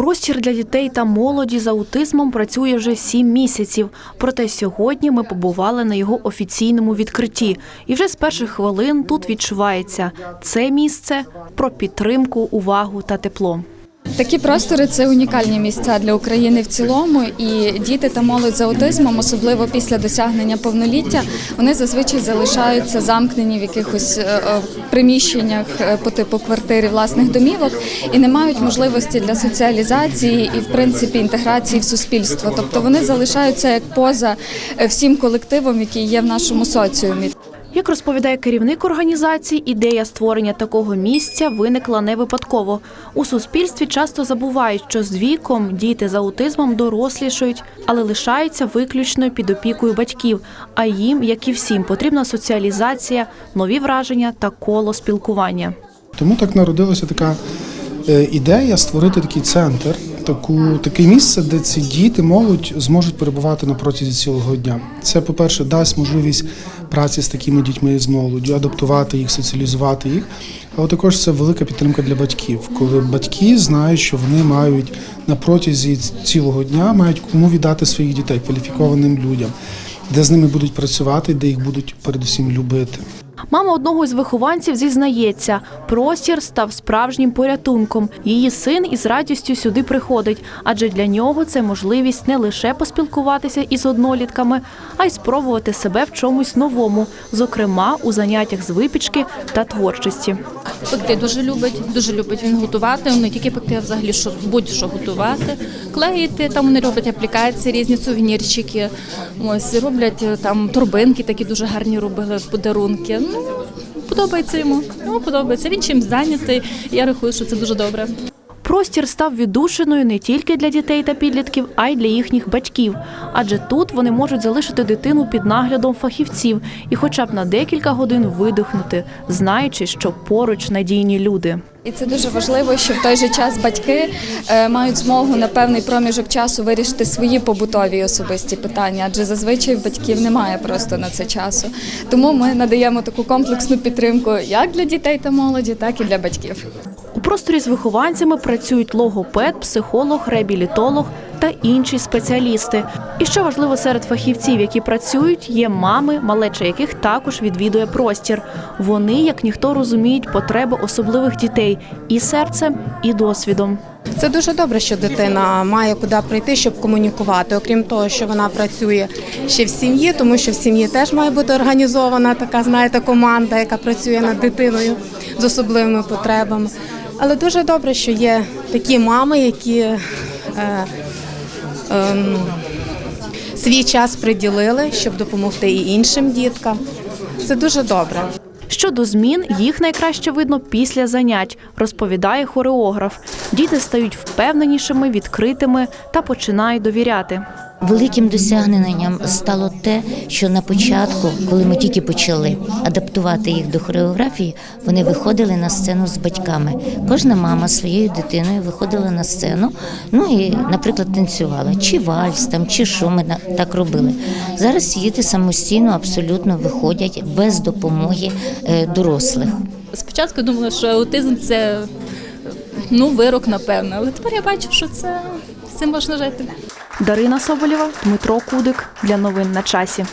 Простір для дітей та молоді з аутизмом працює вже сім місяців. Проте сьогодні ми побували на його офіційному відкритті. І вже з перших хвилин тут відчувається це місце про підтримку, увагу та тепло. Такі простори це унікальні місця для України в цілому. І діти та молодь з аутизмом, особливо після досягнення повноліття, вони зазвичай залишаються замкнені в якихось е, е, приміщеннях е, по типу квартири власних домівок і не мають можливості для соціалізації і, в принципі, інтеграції в суспільство. Тобто вони залишаються як поза всім колективом, який є в нашому соціумі. Як розповідає керівник організації, ідея створення такого місця виникла не випадково. У суспільстві часто забувають, що з віком діти з аутизмом дорослішають, але лишаються виключно під опікою батьків. А їм, як і всім, потрібна соціалізація, нові враження та коло спілкування. Тому так народилася така е, ідея створити такий центр, таку, таке місце, де ці діти, молодь зможуть перебувати на протязі цілого дня. Це, по-перше, дасть можливість праці з такими дітьми з молоддю, адаптувати їх, соціалізувати їх. Але також це велика підтримка для батьків, коли батьки знають, що вони мають на протязі цілого дня мають кому віддати своїх дітей кваліфікованим людям, де з ними будуть працювати, де їх будуть передусім любити. Мама одного із вихованців зізнається, простір став справжнім порятунком. Її син із радістю сюди приходить, адже для нього це можливість не лише поспілкуватися із однолітками, а й спробувати себе в чомусь новому, зокрема у заняттях з випічки та творчості. Пекти дуже любить, дуже любить він готувати. Не тільки пекти, а взагалі що будь-що готувати, клеїти. Там вони роблять аплікації, різні сувенірчики. Ось роблять е, там торбинки, такі дуже гарні робили подарунки. Ну подобається йому. Ну подобається. Він чим зайнятий. Я рахую, що це дуже добре. Простір став віддушиною не тільки для дітей та підлітків, а й для їхніх батьків. Адже тут вони можуть залишити дитину під наглядом фахівців і, хоча б на декілька годин видихнути, знаючи, що поруч надійні люди. І це дуже важливо, що в той же час батьки е, мають змогу на певний проміжок часу вирішити свої побутові особисті питання, адже зазвичай батьків немає просто на це часу. Тому ми надаємо таку комплексну підтримку як для дітей та молоді, так і для батьків. Просторі з вихованцями працюють логопед, психолог, реабілітолог та інші спеціалісти. І що важливо серед фахівців, які працюють, є мами, малеча яких також відвідує простір. Вони, як ніхто, розуміють потреби особливих дітей і серцем, і досвідом. Це дуже добре, що дитина має куди прийти, щоб комунікувати. Окрім того, що вона працює ще в сім'ї, тому що в сім'ї теж має бути організована така, знаєте, команда, яка працює над дитиною з особливими потребами. Але дуже добре, що є такі мами, які е, ем, свій час приділили, щоб допомогти і іншим діткам. Це дуже добре. Щодо змін, їх найкраще видно після занять, розповідає хореограф. Діти стають впевненішими, відкритими та починають довіряти. Великим досягненням стало те, що на початку, коли ми тільки почали адаптувати їх до хореографії, вони виходили на сцену з батьками. Кожна мама своєю дитиною виходила на сцену, ну і, наприклад, танцювала чи вальс там, чи що ми так робили. Зараз діти самостійно абсолютно виходять без допомоги е, дорослих. Спочатку думала, що аутизм це ну вирок, напевно. Але тепер я бачу, що це з цим можна жити. Дарина Соболєва, Дмитро Кудик для новин на часі.